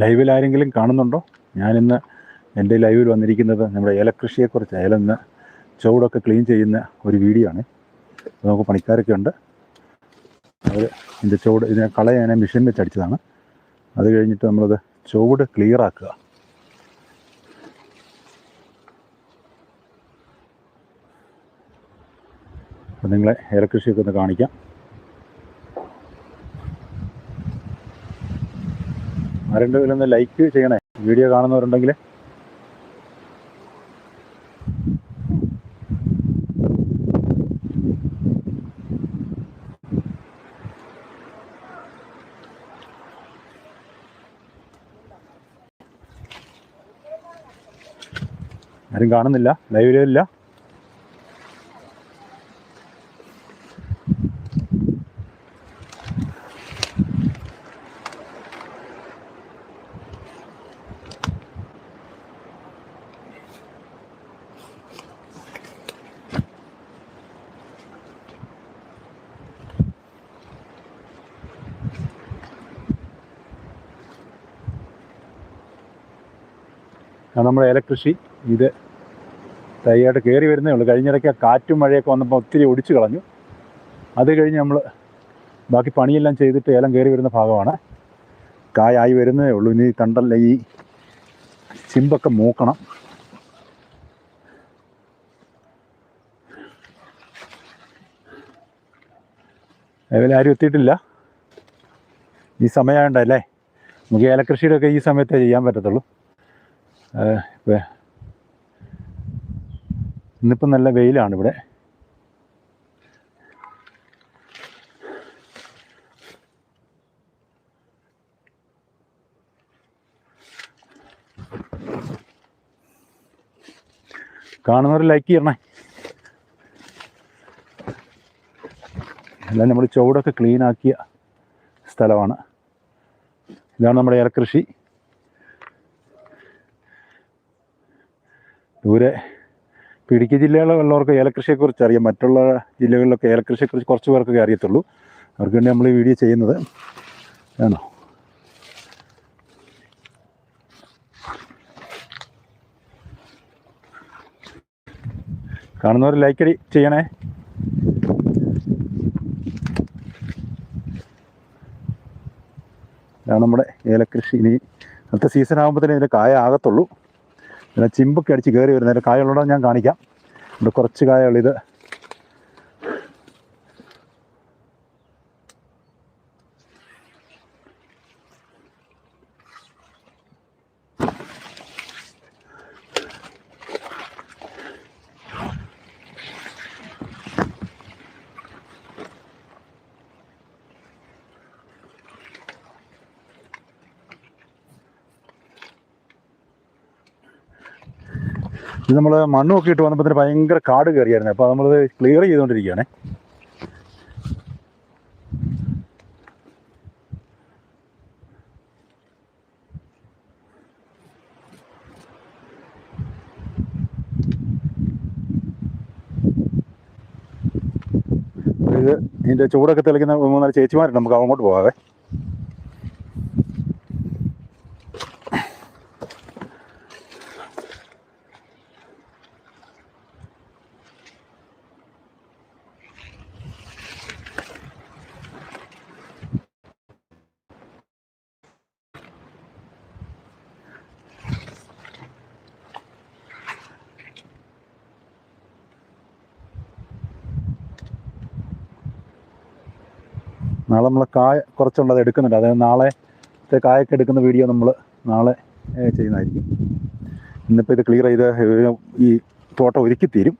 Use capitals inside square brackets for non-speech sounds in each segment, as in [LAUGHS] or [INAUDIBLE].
ലൈവിൽ ആരെങ്കിലും കാണുന്നുണ്ടോ? ഞാനിന്ന് എന്റെ ലൈവിൽ വന്നിരിക്കുന്നത് നമ്മുടെ ഏലക്കൃഷിയെക്കുറിച്ച് ഏലന്ന് ചുവടൊക്കെ ക്ലീൻ ചെയ്യുന്ന ഒരു വീഡിയോ ആണ്. നമുക്ക് പണിക്കാരൊക്കെ ഉണ്ട്. അവർ ഇതിന്റെ ചുവട് ഇതിനെ കളയാനെ മെഷീൻ വെച്ച് അടിച്ചതാണ്. അത് കഴിഞ്ഞിട്ട് നമ്മളത് ചുവട് ക്ലിയർ ആക്കുക. അപ്പം നിങ്ങളെ ഏലക്കൃഷിയൊക്കെ ഒന്ന് കാണിക്കാം. ആരെങ്കിലും ഒന്ന് ലൈക്ക് ചെയ്യണേ? വീഡിയോ കാണുന്നവരുണ്ടെങ്കിൽ ആരും കാണുന്നില്ല ലൈവിലില്ല അത് നമ്മുടെ ഏലകൃഷി ഇത് തൈയായിട്ട് കയറി വരുന്നേ ഉള്ളൂ. കഴിഞ്ഞിടയ്ക്ക് കാറ്റും മഴയൊക്കെ വന്നപ്പോൾ ഒത്തിരി ഒടിച്ചു കളഞ്ഞു. അത് കഴിഞ്ഞ് നമ്മൾ ബാക്കി പണിയെല്ലാം ചെയ്തിട്ട് ഏലം കയറി വരുന്ന ഭാഗമാണ്. കായായി വരുന്നേ ഉള്ളൂ. ഇനി തണ്ടല്ല ഈ ചിമ്പൊക്കെ മൂക്കണം. അതുപോലെ ആരും എത്തിയിട്ടില്ല. ഈ സമയമായതുകൊണ്ടല്ലേ നമുക്ക് ഏലക്കൃഷിയുടെ ഒക്കെ ഈ സമയത്തേ ചെയ്യാൻ പറ്റത്തുള്ളൂ. ഏഹ് ഇപ്പൊ. ഇന്നിപ്പം നല്ല വെയിലാണ് ഇവിടെ. കാണുന്നവർ ലൈക്ക് ചെയ്യണേ. എല്ലാം നമ്മൾ ചുവടൊക്കെ ക്ലീനാക്കിയ സ്ഥലമാണ്. ഇതാണ് നമ്മുടെ ഏലകൃഷി ദൂരെ ഇടുക്കി ജില്ലകളിലുള്ളവർക്ക് ഏലകൃഷിയെക്കുറിച്ച് അറിയാം. മറ്റുള്ള ജില്ലകളിലൊക്കെ ഏലകൃഷിയെക്കുറിച്ച് കുറച്ച് പേർക്കൊക്കെ അറിയത്തുള്ളൂ. അവർക്ക് വേണ്ടി നമ്മൾ ഈ വീഡിയോ ചെയ്യുന്നത്. ആണോ? കാണുന്നവർ അടി ചെയ്യണേ. ഇതാണ് നമ്മുടെ ഏലകൃഷി ഇനി അടുത്ത സീസൺ ആകുമ്പോഴത്തേനും ഇതിന്റെ കായ ആകത്തുള്ളൂ. പിന്നെ ചിമ്പൊക്കെ അടിച്ച് കയറി വരുന്നതിന്റെ അതിന്റെ കായുള്ളതോ ഞാൻ കാണിക്കാം. ഇവിടെ കുറച്ച് കായുള്ളൂ ഇത് നമ്മൾ മണ്ണുമൊക്കെ ഇട്ട് വന്നപ്പോൾ ഭയങ്കര കാട് കയറിയായിരുന്നു. അപ്പോൾ നമ്മളത് ക്ലിയർ ചെയ്തുകൊണ്ടിരിക്കുകയാണേ ഇത് ഇതിന്റെ ചൂടൊക്കെ തെളിക്കുന്ന മൂന്നാൽ ചേച്ചിമാരുണ്ട്. നമുക്ക് അങ്ങോട്ട് പോകാവേ. നാളെ നമ്മൾ കായ കുറച്ചുള്ളത് എടുക്കുന്നുണ്ട്. അതായത് നാളെ കായൊക്കെ എടുക്കുന്ന വീഡിയോ നമ്മൾ നാളെ ചെയ്യുന്നതായിരിക്കും. ഇന്നിപ്പോൾ ഇത് ക്ലിയർ ചെയ്ത് ഈ തോട്ടം ഒരുക്കി തീരും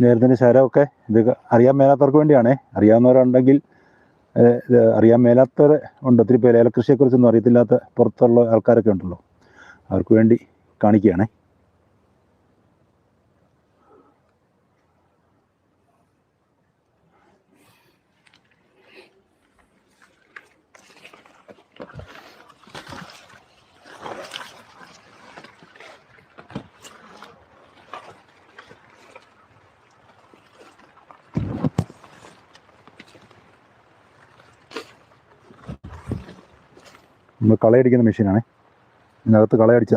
നേരത്തിന്റെ ശരമൊക്കെ ഇത് അറിയാൻ മേലാത്തവർക്ക് വേണ്ടിയാണേ. അറിയാവുന്നവരുണ്ടെങ്കിൽ അറിയാൻ മേലാത്തവർ ഉണ്ട്. ഒത്തിരി പേര് ഏലക്കൃഷിയെക്കുറിച്ചൊന്നും അറിയത്തില്ലാത്ത പുറത്തുള്ള ആൾക്കാരൊക്കെ ഉണ്ടല്ലോ. അവർക്ക് വേണ്ടി കാണിക്കുകയാണേ. നമ്മൾ കളയടിക്കുന്ന മെഷീനാണ്. ഇതിനകത്ത് കളയടിച്ച.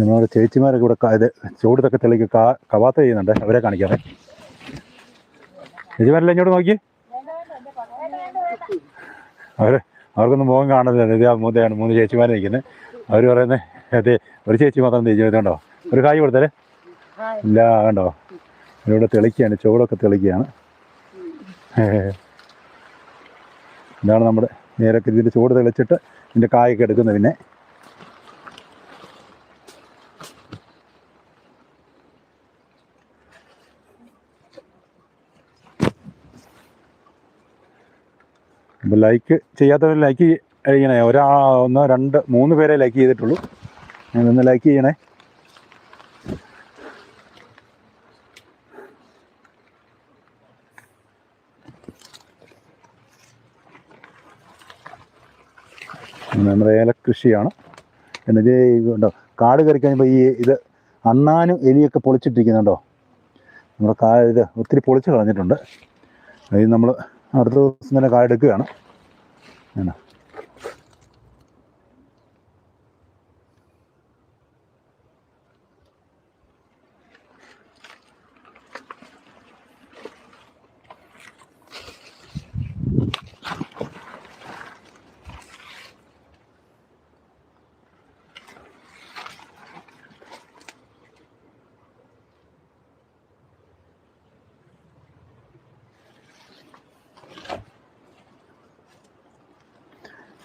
നിങ്ങളുടെ ചേച്ചിമാരൊക്കെ ഇവിടെ ഇത് ചൂടത്തൊക്കെ തെളിക്ക് കവാത്ത ചെയ്യുന്നുണ്ട്. അവരെ കാണിക്കാമേ ചേച്ചിമാരെല്ലാം ഇങ്ങോട്ട് നോക്കി. അവർ അവർക്കൊന്നും മുഖം കാണുന്നില്ല. ഇത് മൂന്നയാണ് മൂന്ന് ചേച്ചിമാരെ നിൽക്കുന്നത് അവർ പറയുന്നത് അതെ ഒരു ചേച്ചി മാത്രം ചെയ്യുന്നുണ്ടോ ഒരു കായ് കൊടുത്തല്ലേ ഇല്ല കണ്ടോ? ഇവിടെ തെളിക്കുകയാണ് ചൂടൊക്കെ തെളിക്കുകയാണ് [LAUGHS] ഇതാണ് നമ്മുടെ നേരൊക്കെ ഇതിന്റെ ചൂട് തെളിച്ചിട്ട് ഇതിന്റെ കായൊക്കെ എടുക്കുന്നത് പിന്നെ. ലൈക്ക് ചെയ്യാത്തവർ ലൈക്ക് ചെയ്യണേ. ഒരാ ഒന്നോ രണ്ട് മൂന്ന് പേരെ ലൈക്ക് ചെയ്തിട്ടുള്ളൂ. ഒന്ന് ലൈക്ക് ചെയ്യണേ. നമ്മുടെ ഏലക്കൃഷിയാണ് എന്നിട്ട് ഉണ്ടോ കാട് കയറി കഴിയുമ്പോൾ ഈ ഇത് അണ്ണാനും എലിയൊക്കെ പൊളിച്ചിട്ടിരിക്കുന്നുണ്ടോ? നമ്മുടെ കാ ഇത് ഒത്തിരി പൊളിച്ച് കളഞ്ഞിട്ടുണ്ട്. അത് നമ്മൾ അടുത്ത ദിവസം തന്നെ കായ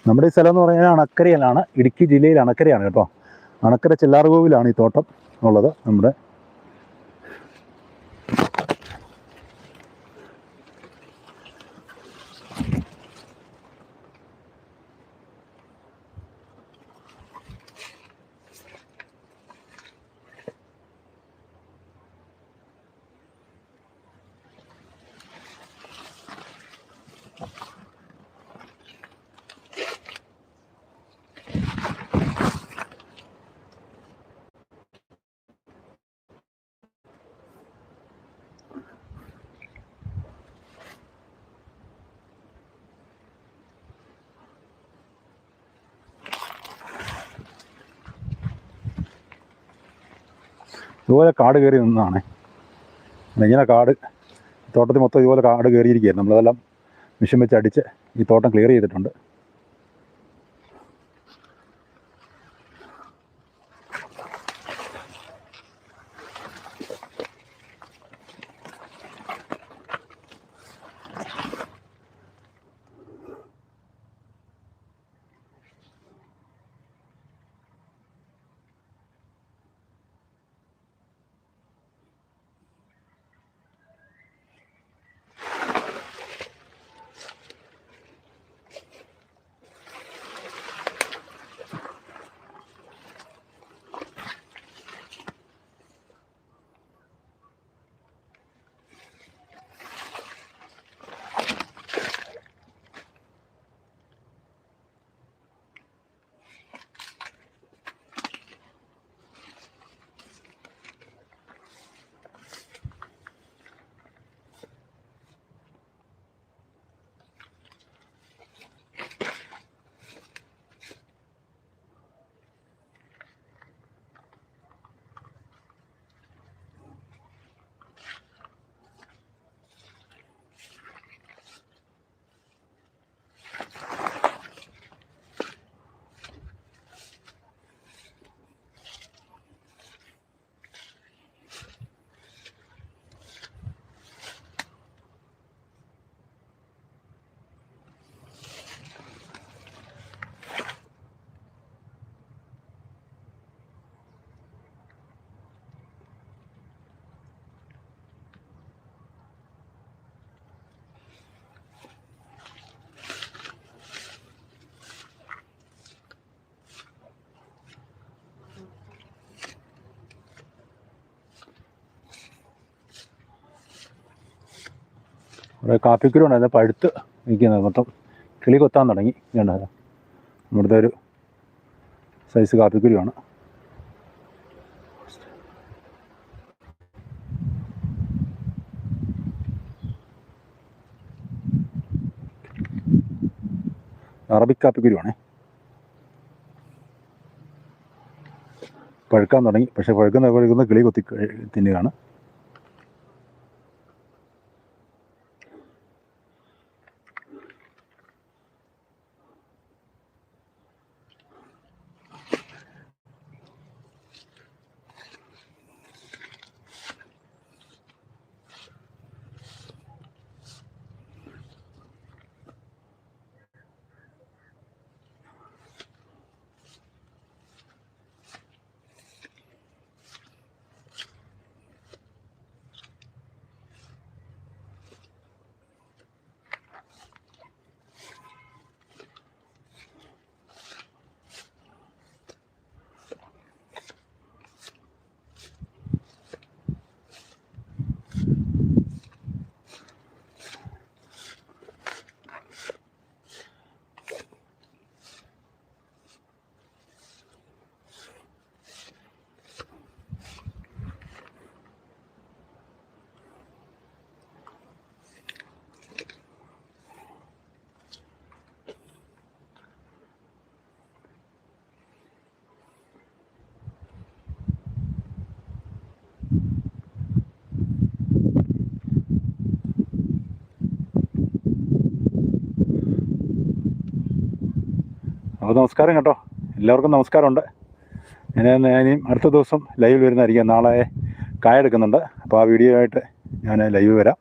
നമ്മുടെ ഈ സ്ഥലം എന്ന് പറഞ്ഞാൽ അണക്കരയിലാണ് ഇടുക്കി ജില്ലയിൽ അണക്കരയാണ് കേട്ടോ. അണക്കര ചെല്ലാർകോവിലാണ് ഈ തോട്ടം ഉള്ളത് നമ്മുടെ ഇതുപോലെ കാട് കയറി നിന്നതാണ് ഇങ്ങനെ കാട് തോട്ടത്തിൽ മൊത്തം ഇതുപോലെ കാട് കയറിയിരിക്കുകയാണ് നമ്മളതെല്ലാം മിഷൻ വെച്ച് അടിച്ച് ഈ തോട്ടം ക്ലിയർ ചെയ്തിട്ടുണ്ട്. കുറേ കാപ്പിക്കുരു ഉണ്ടായിരുന്നു. പഴുത്ത് നിൽക്കുന്നത് മൊത്തം കിളി കൊത്താൻ തുടങ്ങി. ഇതുണ്ട്? ഇവിടുത്തെ ഒരു സൈസ് കാപ്പിക്കുരുവാണ് അറബിക് കാപ്പിക്കുരുവാണേ പഴുക്കാൻ തുടങ്ങി. പക്ഷേ പഴുക്കുന്ന പഴുക്കുന്ന കിളി കൊത്തി തിന്നുകയാണ്. അപ്പോൾ നമസ്കാരം കേട്ടോ. എല്ലാവർക്കും നമസ്കാരമുണ്ട്. ഞാൻ ഞാനും അടുത്ത ദിവസം ലൈവിൽ വരുന്നതായിരിക്കും. നാളെ കായ എടുക്കുന്നുണ്ട്. അപ്പോൾ ആ വീഡിയോ ആയിട്ട് ഞാൻ ലൈവ് വരാം.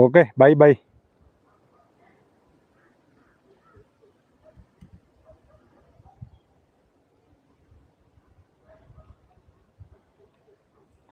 Okay bye bye